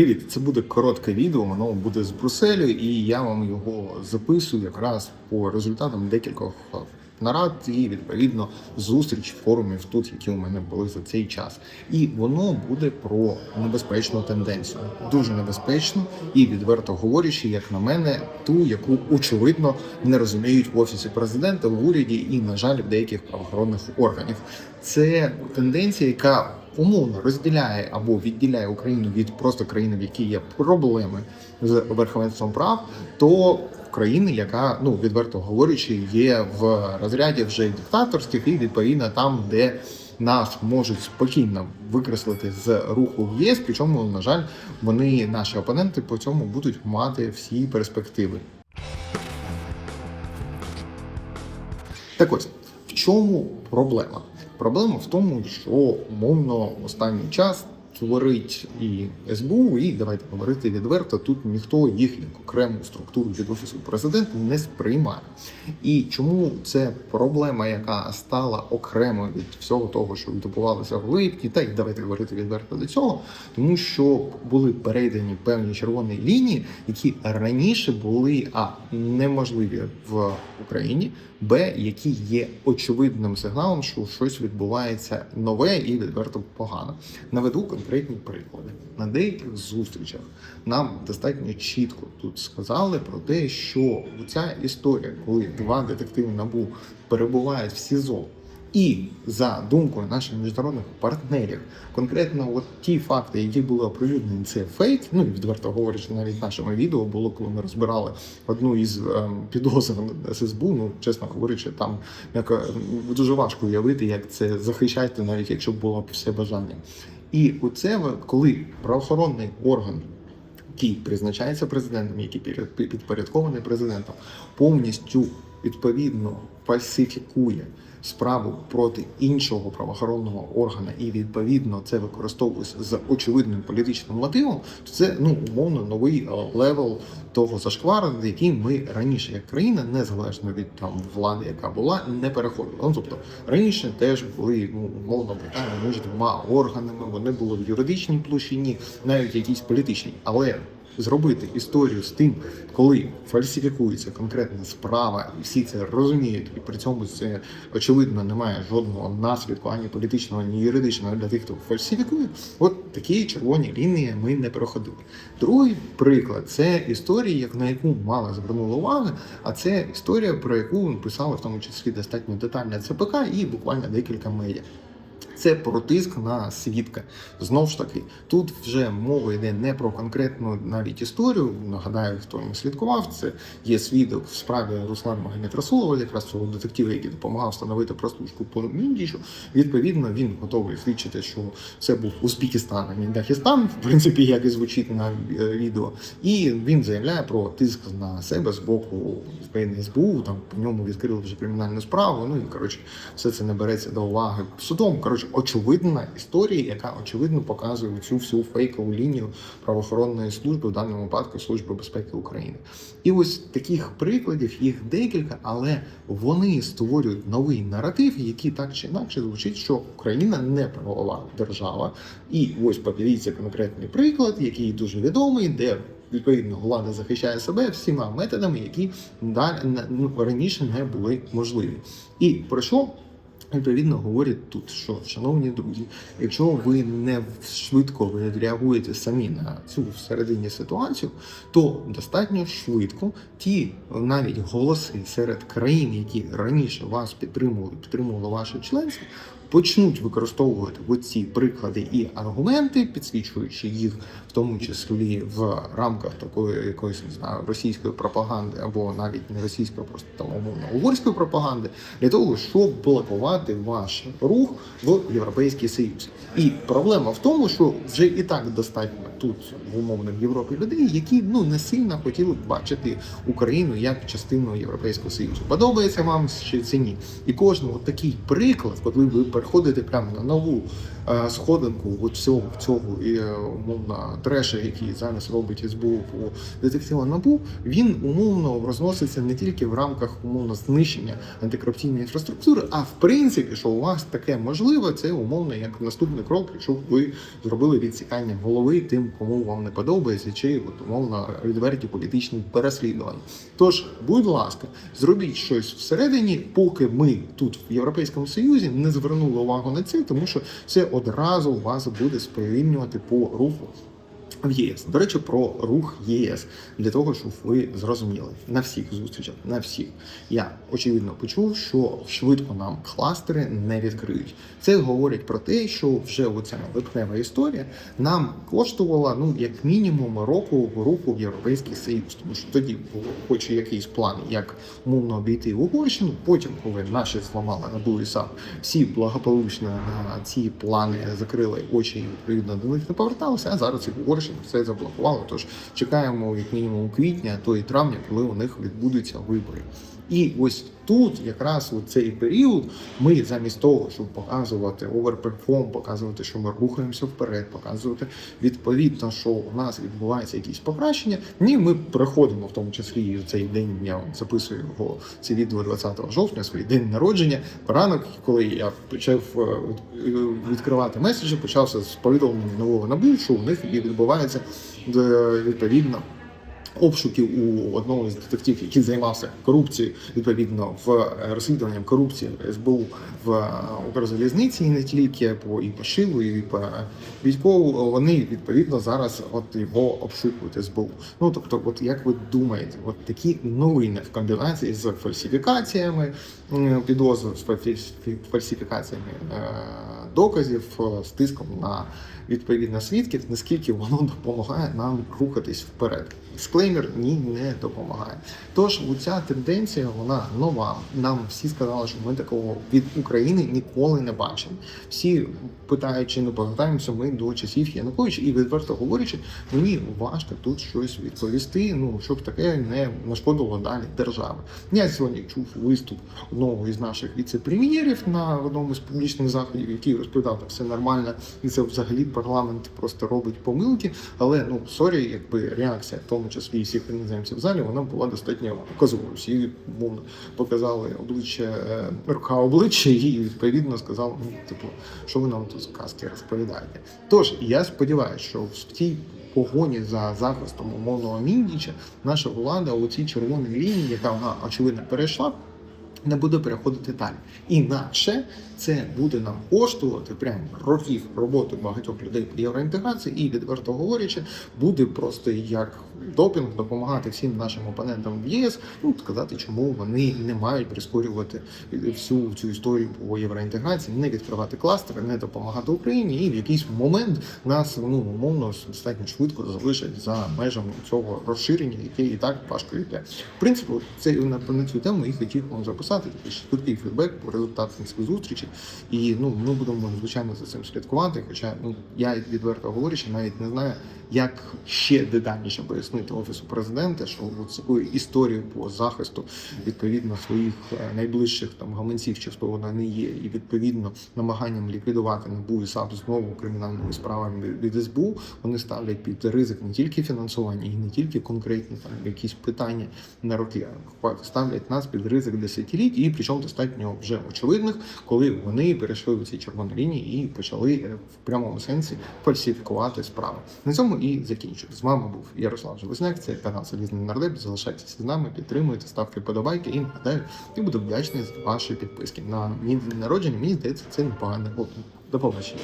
Привіт! Це буде коротке відео, воно буде з Брюсселю, і я вам його записую якраз по результатам декількох е, нарад і відповідно зустріч форумів тут, які у мене були за цей час. І воно буде про небезпечну тенденцію, дуже небезпечну і відверто говорячи, як на мене, ту, яку очевидно не розуміють в офісі президента, в уряді і, на жаль, в деяких правоохоронних органів. Це тенденція, яка умовно розділяє або відділяє Україну від просто країни, в якій є проблеми з верховенством прав, то країни, яка ну відверто говорячи, є в розряді вже диктаторських, і відповідно там, де нас можуть спокійно викреслити з руху в ЄС. Причому, на жаль, вони наші опоненти по цьому будуть мати всі перспективи. Так ось, в чому проблема? Проблема в тому, що умовно останній час творить і СБУ, і давайте говорити відверто, тут ніхто їх як окрему структуру від офісу президента не сприймає. І чому це проблема, яка стала окремо від всього того, що відбувалося в липні, та й давайте говорити відверто до цього, тому що були перейдені певні червоні лінії, які раніше були а неможливі в Україні, б які є очевидним сигналом, що щось відбувається нове і відверто погано. Наведу конкретні приклади. На деяких зустрічах нам достатньо чітко тут сказали про те, що ця історія, коли два детективи набу перебувають в СІЗО. І за думкою наших міжнародних партнерів, конкретно от ті факти, які були оприлюднені, це фейк. Ну відверто говорячи, навіть нашому відео було, коли ми розбирали одну із ем, підозр ССБУ. Ну чесно говорячи, там як дуже важко уявити, як це захищати, навіть якщо було все бажання. І оце коли правоохоронний орган який призначається президентом, який підпорядкований президентом, повністю відповідно фальсифікує справу проти іншого правоохоронного органа, і відповідно це використовується з очевидним політичним мотивом, то це ну умовно новий е, левел того зашквару, який ми раніше, як країна, незалежно від там влади, яка була, не переходили. Ну тобто раніше теж були ну умовно між двома органами, вони були в юридичній площині, навіть якісь політичні, але зробити історію з тим, коли фальсифікується конкретна справа, і всі це розуміють, і при цьому це очевидно немає жодного наслідку ані політичного, ані юридичного для тих, хто фальсифікує. От такі червоні лінії ми не проходили. Другий приклад це історія, як на яку мало звернули уваги, а це історія, про яку писали в тому числі достатньо детально ЦПК і буквально декілька медіа. Це про тиск на свідка. Знов ж таки, тут вже мова йде не про конкретну навіть історію. Нагадаю, хто не слідкував. Це є свідок в справі Руслана Магомед Расулова, якраз цього детектива, який допомагав встановити прослушку по Міндічу. Відповідно, він готовий свідчити, що це був Узбекистан, а не Дахістан, в принципі, як і звучить на е, відео. І він заявляє про тиск на себе з боку СБУ. Там по ньому відкрили вже кримінальну справу. Ну і коротше, все це не береться до уваги судом. Коротше, очевидна історія, яка очевидно показує цю всю фейкову лінію правоохоронної служби, в даному випадку Служби безпеки України. І ось таких прикладів їх декілька, але вони створюють новий наратив, який так чи інакше звучить, що Україна не правова держава. І ось подивіться конкретний приклад, який дуже відомий, де відповідно влада захищає себе всіма методами, які далі раніше не були можливі. І про що Відповідно, говорять тут, що шановні друзі, якщо ви не швидко реагуєте самі на цю всередині ситуацію, то достатньо швидко ті навіть голоси серед країн, які раніше вас підтримували, підтримували ваше членство, почнуть використовувати оці приклади і аргументи, підсвічуючи їх, в тому числі в рамках такої якоїсь не знаю російської пропаганди або навіть не російської, просто там умовно угорської пропаганди, для того, щоб блокувати ваш рух в Європейський Союз. І проблема в тому, що вже і так достатньо тут в умовно в Європі людей, які ну не сильно хотіли б бачити Україну як частину Європейського Союзу. Подобається вам чи це ні? І кожен такий приклад, коли ви переходите прямо на нову сходинку от всього цього і е, умовно треша, який зараз робить СБУ по детективу НАБУ, він умовно розноситься не тільки в рамках умовно знищення антикорупційної інфраструктури, а в принципі, що у вас таке можливе, це умовно як наступний крок, якщо ви зробили відсікання голови тим, кому вам не подобається, чи от, умовно відверті політичні переслідування. Тож, будь ласка, зробіть щось всередині, поки ми тут в Європейському Союзі не звернули увагу на це, тому що це одразу вас буде сповільнювати по руху. В ЄС, до речі, про рух ЄС для того, щоб ви зрозуміли на всіх зустрічах, на всіх я очевидно почув, що швидко нам кластери не відкриють. Це говорить про те, що вже оця липнева історія нам коштувала ну як мінімум року руху в європейський союз, тому що тоді було хоч якийсь план, як умовно обійти Угорщину. Потім, коли наші зламали на САП, всі благополучно на ці плани закрили очі і відповідно до них не поверталися. А зараз і Угорщина все заблокувало. Тож чекаємо як мінімум квітня, а то і травня, коли у них відбудуться вибори. І ось тут, якраз у цей період, ми замість того, щоб показувати оверперформ, показувати, що ми рухаємося вперед, показувати відповідно, що у нас відбувається якісь покращення. Ні, ми приходимо в тому числі і в цей день. Я записую його це відео 20 жовтня, свій день народження. Ранок, коли я почав е, відкривати меседжі, почався з повідомлення нового набу, що у них і відбувається е, відповідно обшуків у одного з детективів, який займався корупцією, відповідно в е, розслідуванням корупції СБУ в е, Укрзалізниці, і не тільки по і по Шилу, і по військову. Вони відповідно зараз от його обшукують СБУ. Ну тобто, от як ви думаєте, от такі новини в комбінації з фальсифікаціями м, підозр з фальсифікаціями е, доказів, е, з тиском на відповідно свідків, наскільки воно допомагає нам рухатись вперед. Дисклеймер ні, не допомагає. Тож ця тенденція вона нова. Нам всі сказали, що ми такого від України ніколи не бачили. Всі питають, чи не повертаємося ми до часів Януковича, і відверто говорячи, мені важко тут щось відповісти. Ну щоб таке не нашкодило далі держави. Я сьогодні чув виступ одного із наших віце-прем'єрів на одному з публічних заходів, який розповідав, що все нормально, і це взагалі парламент просто робить помилки. Але ну сорі, якби реакція, в тому числі і всіх іноземців в залі, вона була достатньо показовою. Всі мовно показали обличчя е, рука обличчя і відповідно сказали, ну типу, що ви нам тут сказки розповідаєте. Тож я сподіваюся, що в цій погоні за захистом умовного міндіча наша влада у цій червоній лінії, яка вона очевидно перейшла. Не буде переходити далі. Інакше це буде нам коштувати прямо років роботи багатьох людей по євроінтеграції, і відверто говорячи, буде просто як допінг допомагати всім нашим опонентам в ЄС, ну сказати, чому вони не мають прискорювати всю цю історію по євроінтеграції, не відкривати кластери, не допомагати Україні, і в якийсь момент нас ну умовно достатньо швидко залишать за межами цього розширення, яке і так важко йде. В принципі, це на цю тему і хотів вам записати такий швидкий фідбек по результатам цих зустрічей. І ну ми будемо звичайно за цим слідкувати. Хоча ну я відверто говорячи, навіть не знаю, як ще детальніше пояснити офісу президента, що от з такою історією по захисту відповідно своїх е, найближчих там гаманців, чи хто вона не є, і відповідно намаганням ліквідувати НАБУ і САП знову кримінальними справами від- СБУ, вони ставлять під ризик не тільки фінансування і не тільки конкретні там якісь питання на роки, а ставлять нас під ризик десятиліть, і причому достатньо вже очевидних, коли вони перейшли у ці червоні лінії і почали е, в прямому сенсі фальсифікувати справи. На цьому і закінчую. З вами був Ярослав Железняк, це канал Залізний Нардеп. Залишайтеся з нами, підтримуйте, ставте подобайки і нагадаю, і буду вдячний за ваші підписки. На мій день народження мені здається, це непогано. До побачення.